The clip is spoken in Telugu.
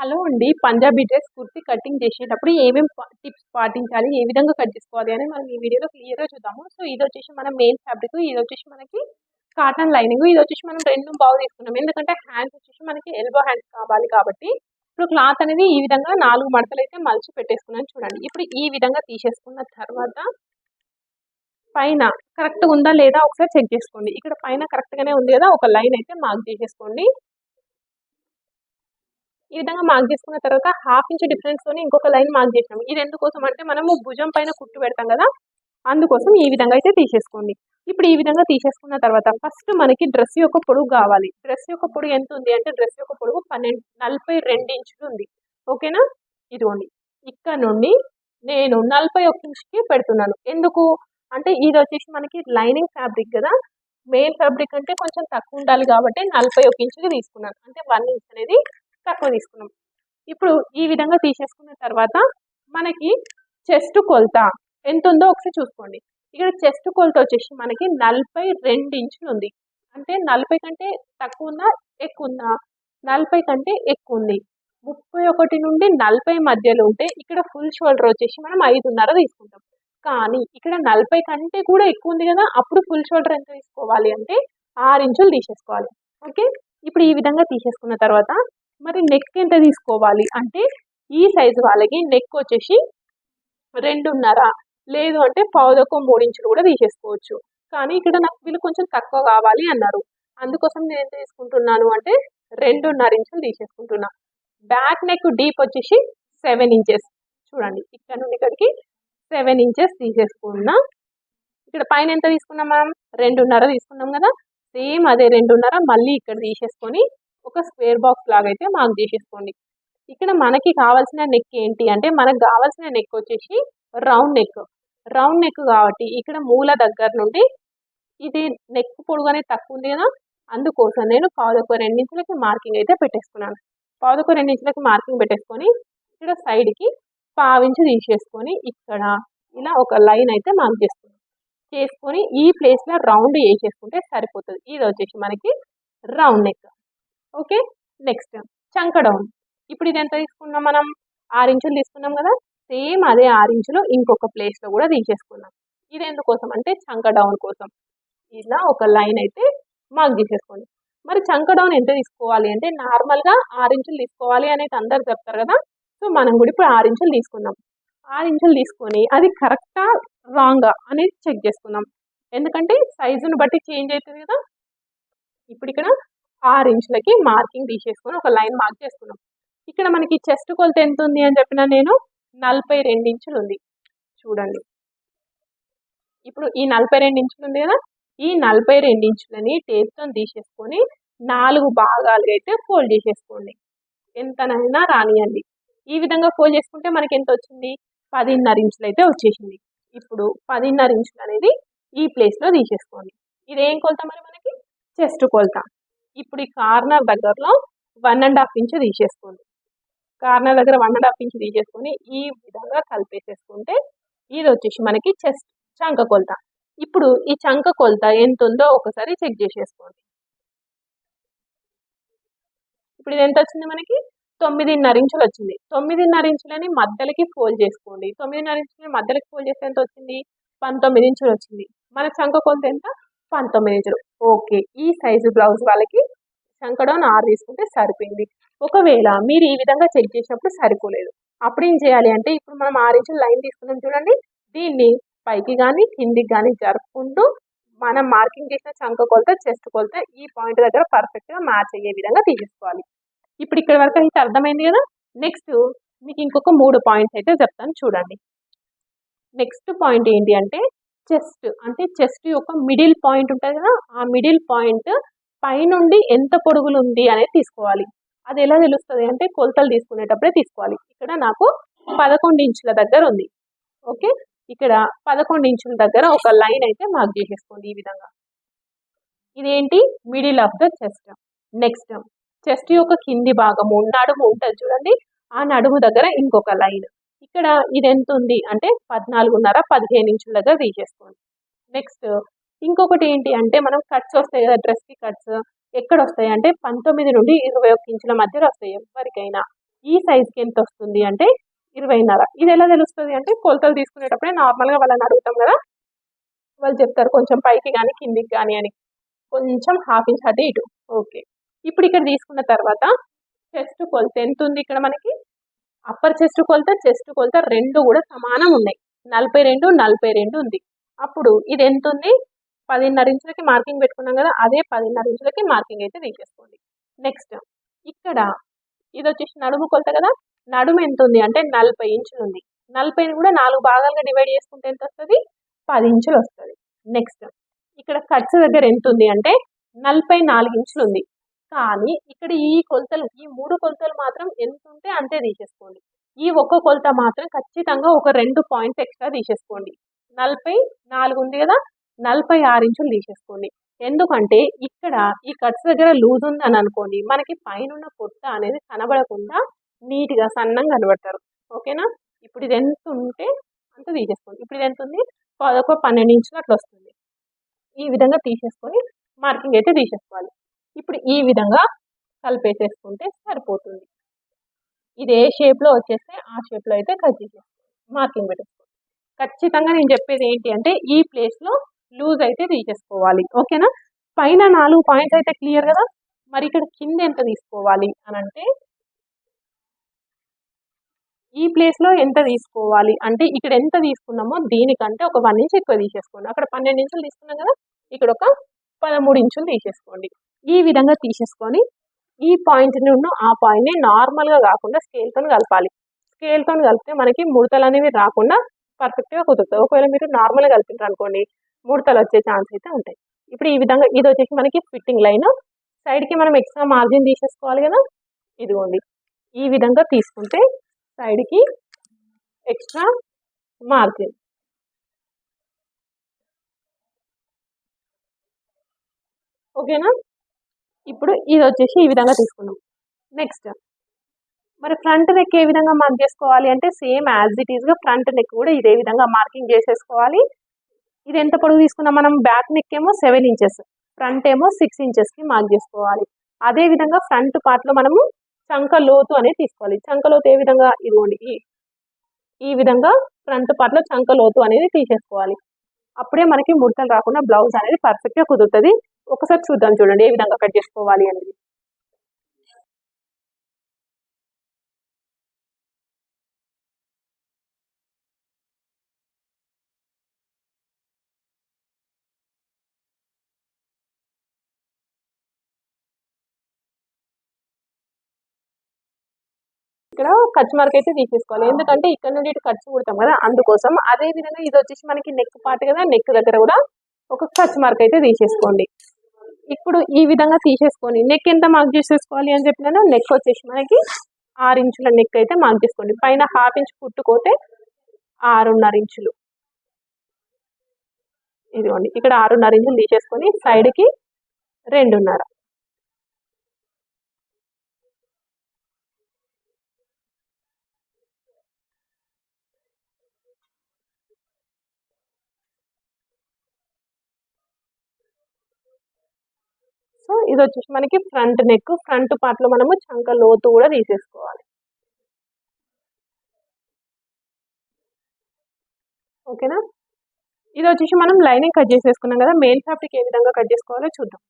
హలో అండి. పంజాబీ డ్రెస్ కుర్తి కటింగ్ చేసేటప్పుడు ఏమేమి టిప్స్ పాటించాలి? ఏ విధంగా కట్ చేసుకోవాలి? అని మనం ఈ వీడియోలో క్లియర్గా చూద్దాము. సో ఇది వచ్చేసి మన మెయిన్ ఫ్యాబ్రిక్ ఇది వచ్చేసి మనకి కాటన్ లైనింగ్ ఇది వచ్చేసి మనం రెండు బాగు తీసుకున్నాం. ఎందుకంటే హ్యాండ్స్ వచ్చేసి మనకి ఎల్బో హ్యాండ్స్ కావాలి కాబట్టి. ఇప్పుడు క్లాత్ అనేది ఈ విధంగా నాలుగు మడతలు అయితే మలిచి పెట్టేసుకున్నాను చూడండి. ఇప్పుడు ఈ విధంగా తీసేసుకున్న తర్వాత పైన కరెక్ట్గా ఉందా లేదా ఒకసారి చెక్ చేసుకోండి. ఇక్కడ పైన కరెక్ట్గానే ఉంది కదా ఒక లైన్ అయితే మార్క్ చేసేసుకోండి. ఈ విధంగా మార్క్ చేసుకున్న తర్వాత హాఫ్ ఇంచ్ డిఫరెన్స్ తోని ఇంకొక లైన్ మార్క్ చేసినాం ఇది ఎందుకోసం అంటే మనము భుజం పైన కుట్టు పెడతాం కదా అందుకోసం ఈ విధంగా అయితే తీసేసుకోండి. ఇప్పుడు ఈ విధంగా తీసేసుకున్న తర్వాత ఫస్ట్ మనకి డ్రెస్ యొక్క పొడుగు కావాలి. డ్రెస్ యొక్క పొడుగు ఎంత ఉంది అంటే డ్రెస్ యొక్క పొడుగు పన్నెండు నలభై రెండు ఇంచులు ఉంది. ఓకేనా ఇదిగోండి. ఇక్కడ నుండి నేను నలభై ఒక్క ఇంచుకి పెడుతున్నాను. ఎందుకు? అంటే ఇది వచ్చేసి మనకి లైనింగ్ ఫ్యాబ్రిక్ కదా. మెయిన్ ఫ్యాబ్రిక్ అంటే కొంచెం తక్కువ ఉండాలి కాబట్టి నలభై ఒక ఇంచుకి తీసుకున్నాను. అంటే వన్ ఇంచ్ అనేది తక్కువ తీసుకున్నాం. ఇప్పుడు ఈ విధంగా తీసేసుకున్న తర్వాత మనకి చెస్ట్ కొలత ఎంత ఉందో ఒకసారి చూసుకోండి. ఇక్కడ చెస్ట్ కొలత వచ్చేసి మనకి నలభై రెండు ఇంచులు ఉంది. అంటే నలభై కంటే తక్కువ ఉందా? ఎక్కువ ఉందా? నలభై కంటే ఎక్కువ ఉంది. ముప్పై ఒకటి నుండి నలభై మధ్యలో ఉంటే ఇక్కడ ఫుల్ షోల్డర్ వచ్చేసి మనం ఐదున్నర తీసుకుంటాం. కానీ ఇక్కడ నలభై కంటే కూడా ఎక్కువ ఉంది కదా అప్పుడు ఫుల్ షోల్డర్ ఎంత తీసుకోవాలి అంటే ఆరు ఇంచులు తీసేసుకోవాలి. ఓకే? ఇప్పుడు ఈ విధంగా తీసేసుకున్న తర్వాత మరి నెక్ ఎంత తీసుకోవాలి? అంటే ఈ సైజు వాళ్ళకి నెక్ వచ్చేసి రెండున్నర. లేదు అంటే పావుదొక్క మూడు ఇంచులు కూడా తీసేసుకోవచ్చు. కానీ ఇక్కడ నాకు వీళ్ళు కొంచెం తక్కువ కావాలి అన్నారు. అందుకోసం నేను ఎంత తీసుకుంటున్నాను అంటే రెండున్నర ఇంచులు తీసేసుకుంటున్నా. బ్యాక్ నెక్ డీప్ వచ్చేసి సెవెన్ ఇంచెస్ చూడండి ఇక్కడ నుండి ఇక్కడికి సెవెన్ ఇంచెస్ తీసేసుకున్నా. ఇక్కడ పైన ఎంత తీసుకున్నాం మనం? రెండున్నర తీసుకున్నాం కదా? సేమ్ అదే రెండున్నర మళ్ళీ ఇక్కడ తీసేసుకొని ఒక స్క్వేర్ బాక్స్ లాగా అయితే మార్క్ చేసేసుకోండి ఇక్కడ మనకి కావాల్సిన నెక్ ఏంటి అంటే మనకు కావాల్సిన నెక్ వచ్చేసి రౌండ్ నెక్. రౌండ్ నెక్ కాబట్టి ఇక్కడ మూల దగ్గర నుండి ఇది నెక్ పొడుగునే తక్కువ ఉంది కదా అందుకోసం నేను పావుదొక్క రెండించులకి మార్కింగ్ అయితే పెట్టేసుకున్నాను. పావుదొక్క రెండించులకి మార్కింగ్ పెట్టేసుకొని ఇక్కడ సైడ్కి పావించి తీసేసుకొని ఇక్కడ ఇలా ఒక లైన్ అయితే మార్క్ చేసుకున్నాను. చేసుకొని ఈ ప్లేస్లో రౌండ్ వేసేసుకుంటే సరిపోతుంది. ఇది వచ్చేసి మనకి రౌండ్ నెక్. ఓకే? నెక్స్ట్. చంక డౌన్ ఇప్పుడు ఇది ఎంత తీసుకున్నాం మనం? ఆరు ఇంచులు తీసుకున్నాం కదా? సేమ్ అదే ఆరు ఇంచులు ఇంకొక ప్లేస్లో కూడా తీసేసుకున్నాం. ఇది ఎందుకోసం అంటే చంక డౌన్ కోసం. ఇలా ఒక లైన్ అయితే మార్క్ చేసేసుకోండి. మరి చంక డౌన్ ఎంత తీసుకోవాలి అంటే నార్మల్గా ఆరు ఇంచులు తీసుకోవాలి అనేది అందరు చెప్తారు కదా? సో మనం కూడా ఇప్పుడు ఆరు ఇంచులు తీసుకున్నాం ఆరు ఇంచులు తీసుకొని అది కరెక్టా రాంగా అనేది చెక్ చేసుకుందాం. ఎందుకంటే సైజును బట్టి చేంజ్ అవుతుంది కదా? ఇప్పుడు ఇక్కడ ఆరు ఇంచులకి మార్కింగ్ తీసేసుకొని ఒక లైన్ మార్క్ చేసుకున్నాం. ఇక్కడ మనకి చెస్ట్ కొలత ఎంత ఉంది అని చెప్పిన నేను నలభై రెండు ఇంచులు ఉంది. చూడండి. ఇప్పుడు ఈ నలభై రెండు ఇంచులు ఉంది కదా? ఈ నలభై రెండు ఇంచులని టేప్తో తీసేసుకొని నాలుగు భాగాలుగా అయితే ఫోల్డ్ చేసేసుకోండి. ఎంతనైనా రానియండి. ఈ విధంగా ఫోల్డ్ చేసుకుంటే మనకి ఎంత వచ్చింది? పదిన్నర ఇంచులు అయితే వచ్చేసింది. ఇప్పుడు పదిన్నర ఇంచులు అనేది ఈ ప్లేస్లో తీసేసుకోండి. ఇదేం కొలత మరి మనకి? చెస్ట్ కొలత. ఇప్పుడు ఈ కార్నర్ దగ్గరలో వన్ అండ్ హాఫ్ ఇంచ్ తీసేసుకోండి. కార్నర్ దగ్గర వన్ అండ్ హాఫ్ ఇంచ్ తీసేసుకొని ఈ విధంగా కలిపేసేసుకుంటే ఇది వచ్చేసి మనకి చెస్ట్ చంక కొలత. ఇప్పుడు ఈ చంక కొలత ఎంత ఉందో ఒకసారి చెక్ చేసేసుకోండి. ఇప్పుడు ఇది ఎంత వచ్చింది మనకి? తొమ్మిదిన్నర ఇంచులు వచ్చింది. తొమ్మిదిన్నర ఇంచులని మధ్యలకి ఫోల్డ్ చేసుకోండి. తొమ్మిదిన్నర ఇంచులని మధ్యలకి ఫోల్డ్ చేస్తే ఎంత వచ్చింది? పంతొమ్మిది ఇంచులు వచ్చింది. మన చంక కొలత ఎంత? పంతొమ్మిది ఇంచులు. ఓకే. ఈ సైజు బ్లౌజ్ వాళ్ళకి చంకడం ఆరు తీసుకుంటే సరిపోయింది. ఒకవేళ మీరు ఈ విధంగా చెక్ చేసినప్పుడు సరిపోలేదు. అప్పుడు ఏం చేయాలి అంటే ఇప్పుడు మనం ఆరు ఇంచులు లైన్ తీసుకున్నాం చూడండి. దీన్ని పైకి కానీ కిందికి కానీ జరుపుకుంటూ మనం మార్కింగ్ చేసిన చంక కొలత చెస్ట్ కొలత ఈ పాయింట్ దగ్గర పర్ఫెక్ట్గా మ్యాచ్ అయ్యే విధంగా తీసుకోవాలి. ఇప్పుడు ఇక్కడ వరకు అయితే అర్థమైంది కదా? నెక్స్ట్ మీకు ఇంకొక మూడు పాయింట్స్ అయితే చెప్తాను చూడండి. నెక్స్ట్ పాయింట్ ఏంటి అంటే చెస్ట్ అంటే చెస్ట్ యొక్క మిడిల్ పాయింట్ ఉంటుంది కదా ఆ మిడిల్ పాయింట్ పైనుండి ఎంత పొడుగులు ఉంది అనేది తీసుకోవాలి. అది ఎలా తెలుస్తుంది అంటే కొలతలు తీసుకునేటప్పుడే తీసుకోవాలి. ఇక్కడ నాకు పదకొండు ఇంచుల దగ్గర ఉంది. ఓకే? ఇక్కడ పదకొండు ఇంచుల దగ్గర ఒక లైన్ అయితే మార్క్ చేసేసుకోండి ఈ విధంగా. ఇదేంటి? Middle of the chest. Next. Chest యొక్క కింది భాగము నడుము ఉంటుంది చూడండి. ఆ నడుము దగ్గర ఇంకొక లైన్. ఇక్కడ ఇది ఎంత ఉంది అంటే పద్నాలుగున్నర పదిహేను ఇంచుల దగ్గర తీసేసుకోండి. నెక్స్ట్ ఇంకొకటి ఏంటి అంటే మనం కట్స్ వస్తాయి కదా డ్రెస్కి కట్స్ ఎక్కడ వస్తాయి అంటే పంతొమ్మిది నుండి ఇరవై ఒక్క ఇంచుల మధ్యలో వస్తాయి ఎవరికైనా. ఈ సైజ్కి ఎంత వస్తుంది అంటే ఇరవైన్నర. ఇది ఎలా తెలుస్తుంది అంటే కొలతలు తీసుకునేటప్పుడే నార్మల్గా వాళ్ళని అడుగుతాం కదా. వాళ్ళు చెప్తారు కొంచెం పైకి కానీ కిందికి కానీ అని. కొంచెం హాఫ్ ఇంచ్ అటు ఇటు. ఓకే. ఇప్పుడు ఇక్కడ తీసుకున్న తర్వాత చెస్ట్ కొలత ఎంత ఉంది ఇక్కడ మనకి? అప్పర్ చెస్ట్ కొలత చెస్ట్ కొలత రెండు కూడా సమానం ఉన్నాయి. నలభై రెండు నలభై రెండు ఉంది. అప్పుడు ఇది ఎంత ఉంది పదిన్నర ఇంచులకి మార్కింగ్ పెట్టుకున్నాం కదా అదే పదిన్నర ఇంచులకి మార్కింగ్ అయితే తీసేసుకోండి. నెక్స్ట్ ఇక్కడ ఇది వచ్చేసి నడుము కొలత కదా నడుము ఎంత ఉంది అంటే నలభై ఇంచులు ఉంది. నలభైని కూడా నాలుగు భాగాలుగా డివైడ్ చేసుకుంటే ఎంత వస్తుంది? పది ఇంచులు వస్తుంది. నెక్స్ట్ ఇక్కడ కట్స్ దగ్గర ఎంత ఉంది అంటే నలభై నాలుగు ఇంచులు ఉంది. కానీ ఇక్కడ ఈ కొలతలు ఈ మూడు కొలతలు మాత్రం ఎంత ఉంటే అంతే తీసేసుకోండి. ఈ ఒక్క కొలత మాత్రం ఖచ్చితంగా ఒక రెండు పాయింట్స్ ఎక్స్ట్రా తీసేసుకోండి. నలభై నాలుగు ఉంది కదా నలభై ఆరు ఇంచులు తీసేసుకోండి. ఎందుకంటే ఇక్కడ ఈ కట్స్ దగ్గర లూజ్ ఉంది అని అనుకోండి మనకి పైన పొట్ట అనేది కనబడకుండా నీట్గా సన్నంగా కనబడతారు. ఓకేనా? ఇప్పుడు ఇది ఎంత ఉంటే అంత తీసేసుకోండి. ఇప్పుడు ఇది ఎంత ఉంది? ఒక పన్నెండు ఇంచులు అట్లా వస్తుంది. ఈ విధంగా తీసేసుకొని మార్కింగ్ అయితే తీసేసుకోవాలి. ఇప్పుడు ఈ విధంగా కలిపేసేసుకుంటే సరిపోతుంది. ఇది ఏ షేప్లో వచ్చేస్తే ఆ షేప్లో అయితే కట్ చేసేసుకోండి మార్కింగ్ పెట్టేసుకోండి ఖచ్చితంగా నేను చెప్పేది ఏంటి అంటే ఈ ప్లేస్లో లూజ్ అయితే తీసేసుకోవాలి ఓకేనా? పైన నాలుగు పాయింట్స్ అయితే క్లియర్ కదా? మరి ఇక్కడ కింద ఎంత తీసుకోవాలి అని అంటే ఈ ప్లేస్లో ఎంత తీసుకోవాలి అంటే ఇక్కడ ఎంత తీసుకున్నామో దీనికంటే ఒక వన్ ఇంచ్ ఎక్కువ తీసేసుకోండి. అక్కడ పన్నెండు ఇంచులు తీసుకున్నాం కదా? ఇక్కడ ఒక పదమూడు ఇంచులు తీసేసుకోండి. ఈ విధంగా తీసేసుకొని ఈ పాయింట్ నుండి ఆ పాయింట్ని నార్మల్గా కాకుండా స్కేల్తో కలపాలి. స్కేల్తో కలిపితే మనకి ముడతలు అనేవి రాకుండా పర్ఫెక్ట్గా కుదురుతుంది ఒకవేళ మీరు నార్మల్గా కలిపినారు అనుకోండి ముడతలు వచ్చే ఛాన్స్ అయితే ఉంటాయి. ఇప్పుడు ఈ విధంగా ఇది వచ్చేసి మనకి ఫిట్టింగ్ లైన్ సైడ్కి మనం ఎక్స్ట్రా మార్జిన్ తీసేసుకోవాలి కదా? ఇదిగోండి. ఈ విధంగా తీసుకుంటే సైడ్కి ఎక్స్ట్రా మార్జిన్ ఓకేనా ఇప్పుడు ఇది వచ్చేసి ఈ విధంగా తీసుకున్నాం నెక్స్ట్ మరి ఫ్రంట్ నెక్ ఏ విధంగా మార్క్ చేసుకోవాలి అంటే సేమ్ యాజ్ ఇట్ ఈస్గా ఫ్రంట్ నెక్ కూడా ఇదే విధంగా మార్కింగ్ చేసేసుకోవాలి. ఇది ఎంత పొడుగు తీసుకున్నాం మనం? బ్యాక్ నెక్ ఏమో సెవెన్ ఇంచెస్ ఫ్రంట్ ఏమో సిక్స్ ఇంచెస్కి మార్క్ చేసుకోవాలి. అదే విధంగా ఫ్రంట్ పార్ట్లో మనము చంక లోతు అనేది తీసుకోవాలి. చంక లోతు ఏ విధంగా? ఇదిగోండి ఈ ఈ విధంగా ఫ్రంట్ పార్ట్లో చంక లోతు అనేది తీసేసుకోవాలి. అప్పుడే మనకి ముడతలు రాకుండా బ్లౌజ్ అనేది పర్ఫెక్ట్గా కుదురుతుంది. ఒకసారి చూద్దాం చూడండి ఏ విధంగా కట్ చేసుకోవాలి అనేది. ఇక్కడ ఖర్చు మార్క్ అయితే తీసేసుకోవాలి. ఎందుకంటే ఇక్కడ నుండి ఇటు ఖర్చు కుడతాం కదా అందుకోసం. అదే విధంగా ఇది వచ్చేసి మనకి నెక్ పార్ట్ కదా నెక్ దగ్గర కూడా ఒక ఖర్చు మార్క్ అయితే తీసేసుకోండి. ఇప్పుడు ఈ విధంగా తీసేసుకొని నెక్ ఎంత మార్క్ చేసేసుకోవాలి అని చెప్పినాను నెక్ వచ్చేసి మనకి ఆరు ఇంచుల నెక్ అయితే మార్క్ చేసుకోండి. పైన హాఫ్ ఇంచ్ కుట్టుకోతే ఆరున్నర ఇంచులు. ఇదిగోండి ఇక్కడ ఆరున్నర ఇంచులు తీసేసుకొని సైడ్కి రెండున్నర. సో ఇది వచ్చేసి మనకి ఫ్రంట్ నెక్ ఫ్రంట్ పార్ట్లో మనము చంక లోతు కూడా తీసేసుకోవాలి. ఓకేనా? ఇది వచ్చేసి మనం లైనింగ్ కట్ చేసేసుకున్నాం కదా మెయిన్ ఫ్యాబ్రిక్ ఏ విధంగా కట్ చేసుకోవాలో చూద్దాం.